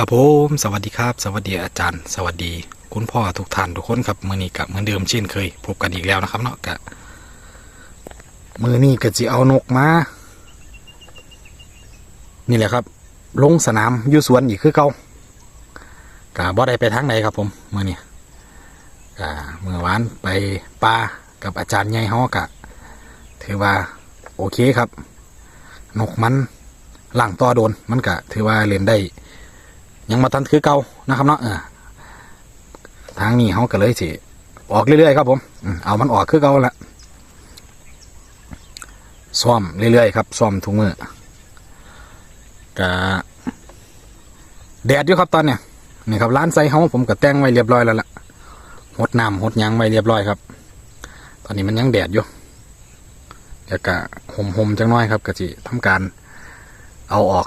กับผมสวัสดีครับ สวัสดีอาจารย์ สวัสดี คุณพ่อทุกท่านทุกคนครับมือนี้กับเหมือนเดิมเช่นเคย พบกันอีกแล้วนะครับเนาะกะมือนี้ก็จะเอานกมา นี่แหละครับ ลงสนามอยู่สวนอีกคือเก่ากะบ่ได้ไปทางไหนครับ ผมมือนี้กะเมื่อวานไปป่ากับอาจารย์ใหญ่ฮอกะ ถือว่าโอเคครับ นกมันหลังต่อโดนมันกะถือว่าเล่นได้ ยังมาทันคือเก่านะครับเนาะเออทางนี้เขาก็เลยสิออกเรื่อยๆครับผมเอามันออกคือเก่าละซ่อมเรื่อยๆครับซ่อมทุกมือกะแดดอยู่ครับตอนเนี้ยนี่ครับร้านไซเฮาผมก็แต่งไว้เรียบร้อยแล้วล่ะหดน้ำหดยังไว้เรียบร้อยครับ ตอนนี้มันยังแดดอยู่เดี๋ยวกะห่มๆจังน้อยครับก็สิทำการเอาออก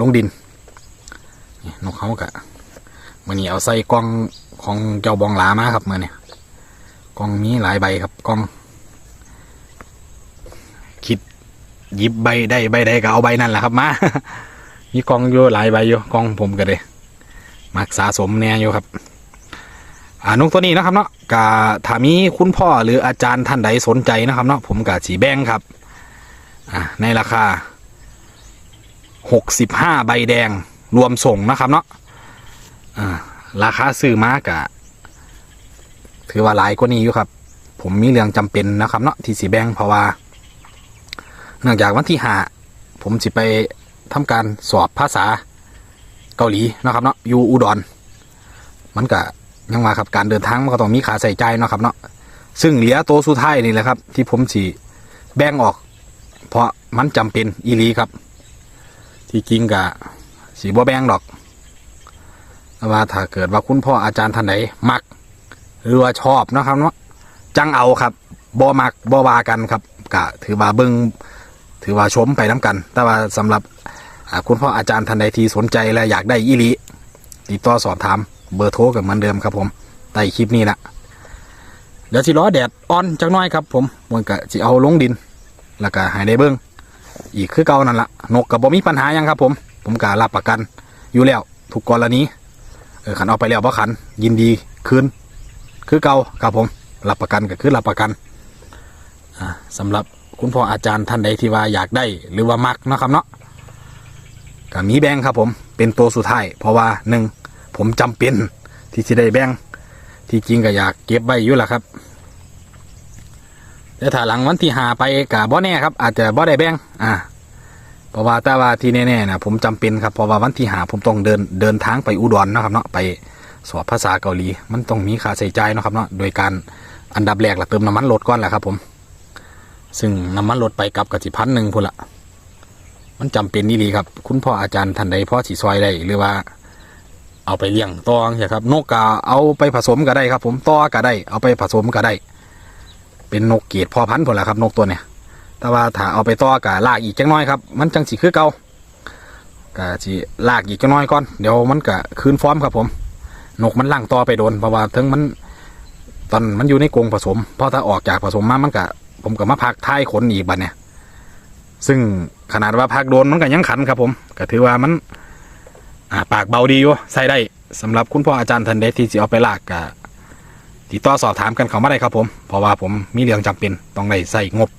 ลงดิน นกเขากะมื่อนี้เอาใส่กล้องของเจ้าบองหลามาครับมื่อนี้กล้องมีหลายใบครับกล้อง คิดยิบใบได้ใบใดก็เอาใบนั่นแหละครับมามีกล้องอยู่หลายใบอยู่กล้องผมก็เลยมักสะสมแน่อยู่ครับอ่านกตัวนี้นะครับเนาะกะถ้ามีคุณพ่อหรืออาจารย์ท่านใดสนใจนะครับเนาะผมกะสีแบงครับอ่าในราคาหกสิบห้าใบแดง รวมส่งนะครับเนาะราคาซื้อมากะถือว่าหลายกว่านี้อยู่ครับ ผมมีเรื่องจำเป็นนะครับ เนาะที่สีแบงเพราะว่า เนื่องจากวันที่หาผมสิไปทำการสอบภาษาเกาหลีนะครับเนาะอยู่อุดร มันกะยังมาครับการเดินทางมันก็ต้องมีขาใส่ใจเนาะครับ เนาะซึ่งเหลือโตวสุดท้ายนี่แหละครับ ที่ผมสีแบ่งออก เพราะมันจำเป็นอีลีครับ ที่จริงกะ สีบัวแบงดอกแต่ว่าถ้าเกิดว่าคุณพ่ออาจารย์ท่านไหนมัก หรือว่าชอบนะครับเนาะจังเอาครับบ่มักบ่วากันครับกะถือว่าเบิงถือว่าชมไปน้ากัน แต่ว่าสำหรับคุณพ่ออาจารย์ท่านใดที่สนใจและอยากได้อีหลีติดต่อสอบถามเบอร์โทรกับเหมือนเดิมครับผมใต้คลิปนี้ละเดี๋ยวสิล้อแดดอ่อนจักหน้อยครับ ผมมันก็สิเอาลงดิน แล้วก็ห้ได้เบิ้งอีกคือเก่านั่นละนกกับบ่มีปัญหายังครับผม ผมการับประกัน อยู่แล้วทุกกรณีเออขันเอาไปแล้วบ่ขัน ยินดีคืนคือเก่าครับผมรับประกันก็คือรับประกันอ่าสำหรับคุณพ่ออาจารย์ท่านใดที่ว่าอยากได้หรือว่ามักนะครับเนาะก็มีแบงค์ครับผมเป็นตัวสุดท้ายเพราะว่าหนึ่งผมจำเป็นที่จะได้แบงค์ที่จริงก็อยากเก็บไว้อยู่แหละครับเดี๋ยวถ้าหลังวันที่หาไปกับบ่แน่ครับ อาจจะบ่ได้แบงอ่า เพราะว่าแต่ว่าที่แน่ๆนะผมจำเป็นครับเพราะว่าวันที่หาผมต้องเดินเดินทางไปอุดรเนะครับเนาะไปสอบภาษาเกาหลี มันต้องมีค่าใช้จ่ายนะครับเนาะโดยการอันดับแรกละเติมน้ำมันรถก่อนแหละครับผม ซึ่งน้ำมันรถไปกลับกับสิพันหนึ่งพุ่นละมันจำเป็นนี่ดีครับ คุณพ่ออาจารย์ท่านใดพ่อสีซอยได้หรือว่า เอาไปเลี้ยงต่อใช่ครับ นกกาเอาไปผสมก็ได้ครับ ผมตอก็ได้ เอาไปผสมก็ได้ เป็นนกเกียรดพอพันธุ์ผลละครับ นกตัวเนี่ย แต่ว่าถ้าเอาไปต่อกะลากอีกจังน้อยครับมันจังสีคือเก่ากะสิลากอีกจังน้อยก่อนเดี๋ยวมันกะคืนฟอร์มครับผมนกมันล่างต่อไปโดนเพราะว่าถึงมันตอนมันอยู่ในกรงผสมเพราะถ้าออกจากผสมมามันกะผมก็มาพักท้ายขนอีกบัดเนี่ย ซึ่งขนาดว่าพักโดนมันก็ยังขันครับผมก็ถือว่ามันปากเบาดีอยู่ใส่ได้สำหรับคุณพ่ออาจารย์ทันเดที่จะเอาไปลากกะติดต่อสอบถามกันเขามาได้ครับผม เพราะว่าผมมีเรื่องจำเป็นต้องได้ใส่งบ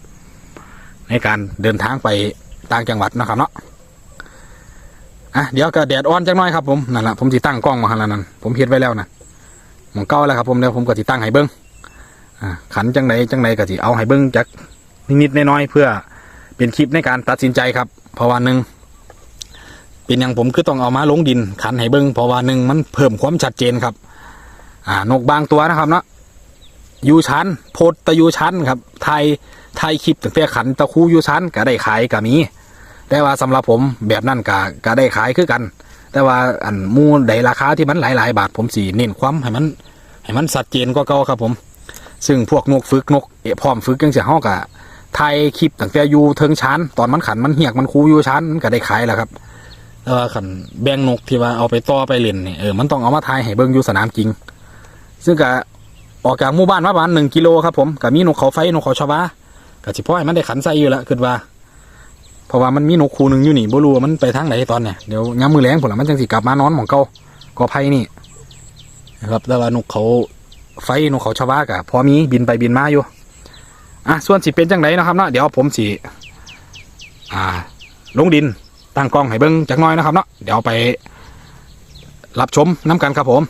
ในการเดินทางไปต่างจังหวัดนะครับเนาะอะเดี๋ยวก็แดดอ่อนจังน้อยครับผมนั่นแหละผมจะตั้งกล้องมาขนาดนั้น ผมเฮ็ดไว้แล้วนะมองเก้าแล้วครับผมเดี๋ยวผมก็จะตั้งให้เบิ้งอ่าขันจังไหนจังไหนก็จะเอาให้เบิ้งจากนิดๆน้อยๆเพื่อเป็นคลิปในการตัดสินใจครับ เพราะว่าหนึ่งเป็นอย่างผมคือต้องเอามาลงดินขันให้เบิ้งเพราะว่าหนึ่งมันเพิ่มความชัดเจนครับ อ่านกบางตัวนะครับเนาะยูชันโพดตะยูชันครับไทย ไทยคลิปตั้งแต่ขันตะคูอยู่ชั้นก็ได้ขายก็มี แต่ว่าสำหรับผมแบบนั้นก็ก็ได้ขายคือกัน แต่ว่าอันมูใดราคาที่มันหลาย ๆ บาทผมสีเน้นความให้มันให้มันชัดเจนก็เก่าครับผม ซึ่งพวกนกฝึกนกเอพร้อมฝึกยังเสียห้องกะไทยคลิปตั้งแต่อยู่เทิงชั้นตอนมันขันมันเหียกมันคูอยู่ชันมันก็ได้ขายแล้วครับแต่ว่าขันแบ่งนกที่ว่าเอาไปต่อไปเล่นเนี่ยเออมันต้องเอามาทายให้เบิ่งอยู่สนามจริง ซึ่งก็ออกจากหมู่บ้านมาประมาณหนึ่งกิโลครับผมก็มีนกเขาไฟนกเขาชาวา ก็สิพ่อให้มันได้ขันใส่อยู่แล้วคือว่า เพราะว่ามันมีนกคูหนึงอยู่นี่บ่รู้ว่ามันไปทางไหนตอนเนี่ยเดี๋ยวยามมือแรงผลละมันจังสิกลับมานอนหมองเก่ากอไผ่นี่นะครับแต่ว่านกเขาไฟนกเขาชาวากะพอมีบินไปบินมาอยู่อะส่วนสิเป็นจังไดนะครับเนาะเดี๋ยวผมสิอ่า ลงดินตั้งกล้องให้เบิ้งจักน้อยนะครับเนาะเดี๋ยวไปรับชมน้ำกันครับผม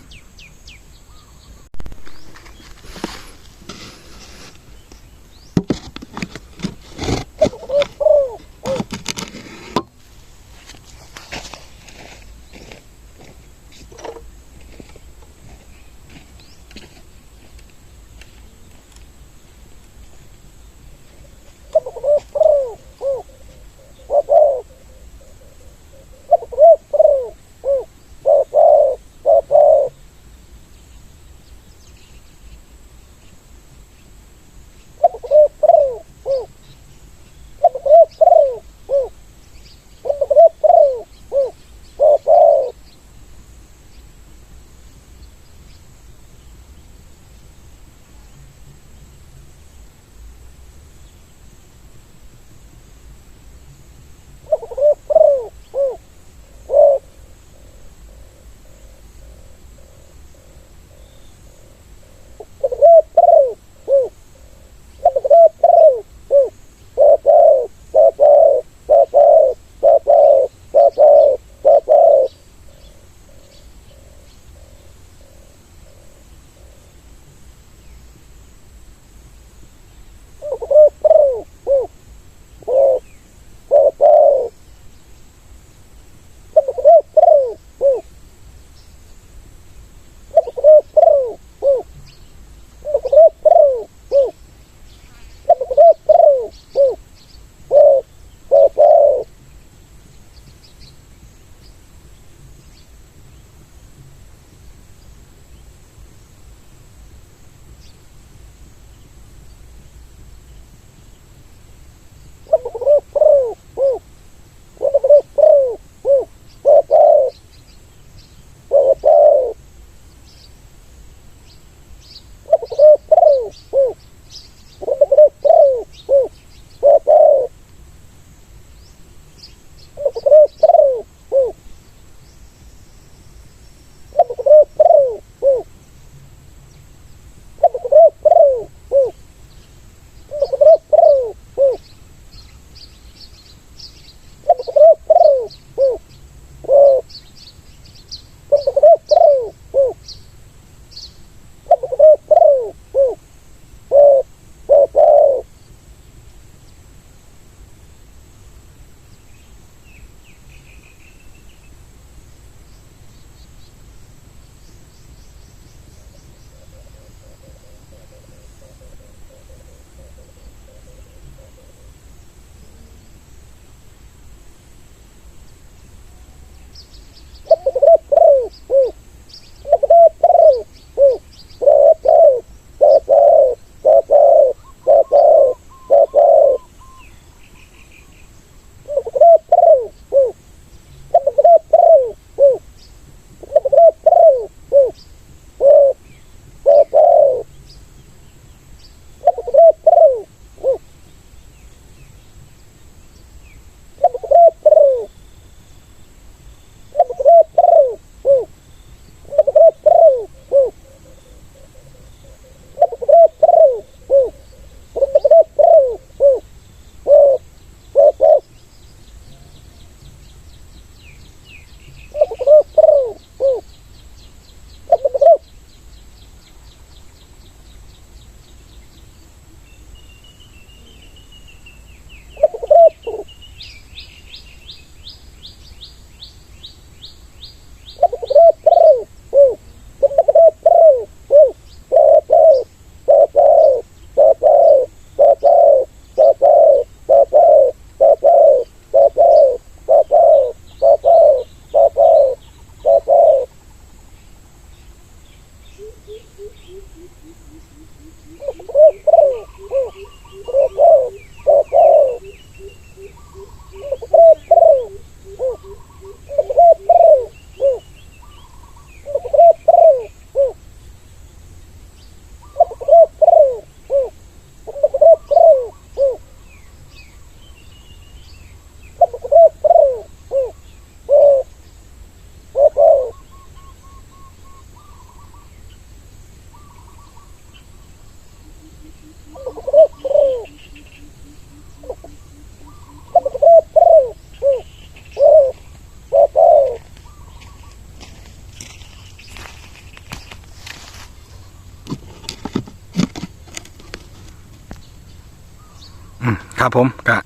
ครับผมกะ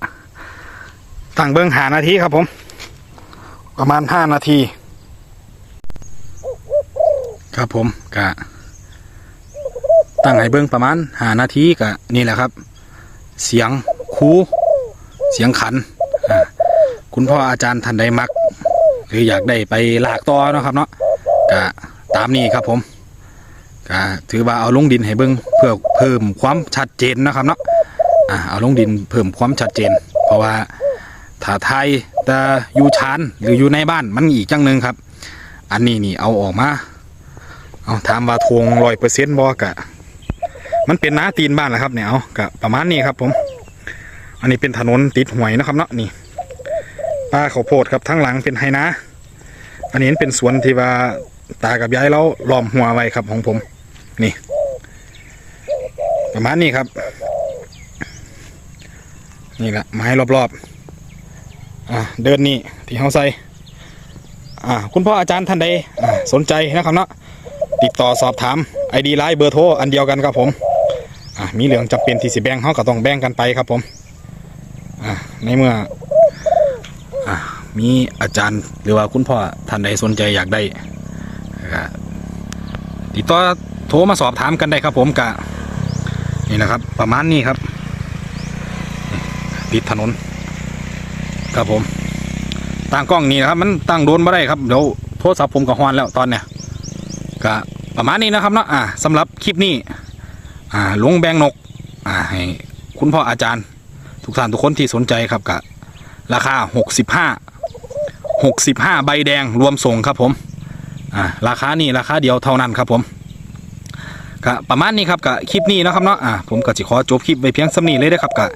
ตั้งเบิ้งหานาทีครับผม ประมาณห้านาที ครับผมกะตั้งให้เบิ้งประมาณหานาทีกะนี่แหละครับ เสียงคูเสียงขันอ่าคุณพ่ออาจารย์ท่านใดมัก หรืออยากได้ไปลากต่อเนาะครับเนาะกะตามนี้ครับผมกะถือว่าเอาลงดินให้เบิ้งเพื่อเพิ่มความชัดเจนนะครับเนาะ อ่าเอาลงดินเพิ่มความชัดเจน เพราะว่าถ้าไทยแต่อยู่ชานหรืออยู่ในบ้านมันอีกจังหนึ่งครับ อันนี้นี่เอาออกมาเอาถามว่าทวงร้อยเปอร์เซ็นต์บอกะมันเป็นน้าตีนบ้านแหละครับเนี่ยเอากะประมาณนี้ครับ ผม อันนี้เป็นถนนติดหวยนะครับเนาะนี่ป้าข้าวโพดครับทั้งหลังเป็นไฮนาอันนี้เป็นสวนที่ว่าตากับยายเราล้อมหัวไว้ครับของผม นี่ ประมาณนี้ครับ นี่แหละไม้รอบๆอ่าเดินนี่ที่เขาใส่อ่าคุณพ่ออาจารย์ท่านใดสนใจนะครับเนาะติดต่อสอบถามไอดีไลน์เบอร์โทรอันเดียวกันครับผมอ่ามีเรื่องจำเป็นที่สิแบ่งเขาก็ต้องแบ่งกันไปครับผมอ่าในเมื่ออ่ามีอาจารย์หรือว่าคุณพ่อท่านใดสนใจอยากได้ติดต่อโทรมาสอบถามกันได้ครับผมกะนี่นะครับ ประมาณนี้ครับ ติดถนน ครับผมตั้งกล้องนี่นะครับ มันตั้งโดนมาได้ครับเดี๋ยวโทรศัพท์ผมก็ฮอนแล้วตอนเนี้ยก็ประมาณนี้นะครับเนาะอ่าสำหรับคลิปนี้อ่าหลวงแบงนกอ่าให้คุณพ่ออาจารย์ ทุกท่านทุกคนที่สนใจครับกับราคา 65 65 ใบแดงรวมส่งครับผมอ่าราคานี่ราคาเดียวเท่านั้นครับผมก็ประมาณนี้ครับกับคลิปนี้นะครับเนาะอ่าผมก็จะขอจบคลิปไปเพียงสำนี้เลยนะครับกับ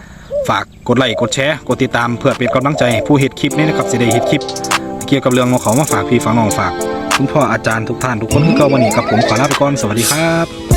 ฝากกดไลค์กดแชร์กดติดตามเพื่อเป็นกำลังใจผู้เห็ดคลิปนี้นะครับสิได้เห็ดคลิป เกี่ยวกับเรื่องของเขามาฝากพี่ฝากน้องฝาก คุณพ่ออาจารย์ทุกท่านทุกคนที่เข้ามานี่กับผมขอลาไปก่อนสวัสดีครับ